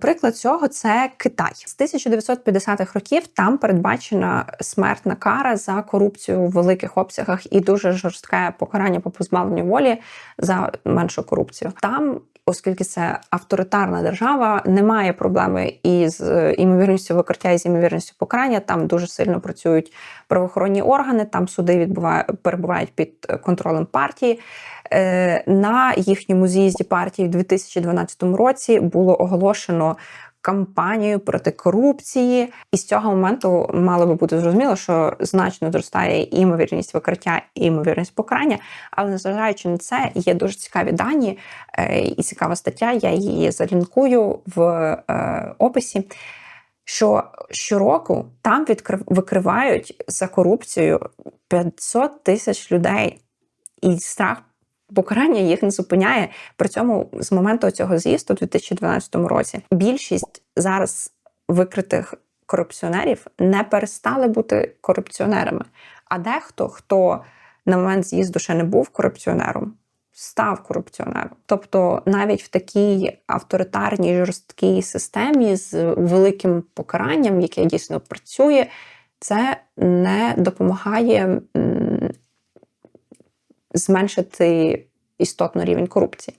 Приклад цього це Китай з 1950-х років. Там передбачена смертна кара за корупцію в великих обсягах і дуже жорстке покарання по позбавленню волі за меншу корупцію. Там Оскільки це авторитарна держава, немає проблеми із е, імовірністю викриття і з імовірністю покарання. Там дуже сильно працюють правоохоронні органи, там суди відбувають перебувають під контролем партії. Е, на їхньому з'їзді партії в 2012 році було оголошено кампанію проти корупції, і з цього моменту мало би бути зрозуміло, що значно зростає і ймовірність викриття і ймовірність покарання. Але незважаючи на це, є дуже цікаві дані е, і цікава стаття. Я її залінкую в е, описі. Що щороку там відкрив викривають за корупцію 500 тисяч людей, і страх покарання їх не зупиняє. При цьому з моменту цього з'їзду, у 2012 році, більшість зараз викритих корупціонерів не перестали бути корупціонерами. А дехто, хто на момент з'їзду ще не був корупціонером, став корупціонером. Тобто, навіть в такій авторитарній жорсткій системі з великим покаранням, яке дійсно працює, це не допомагає зменшити істотно рівень корупції.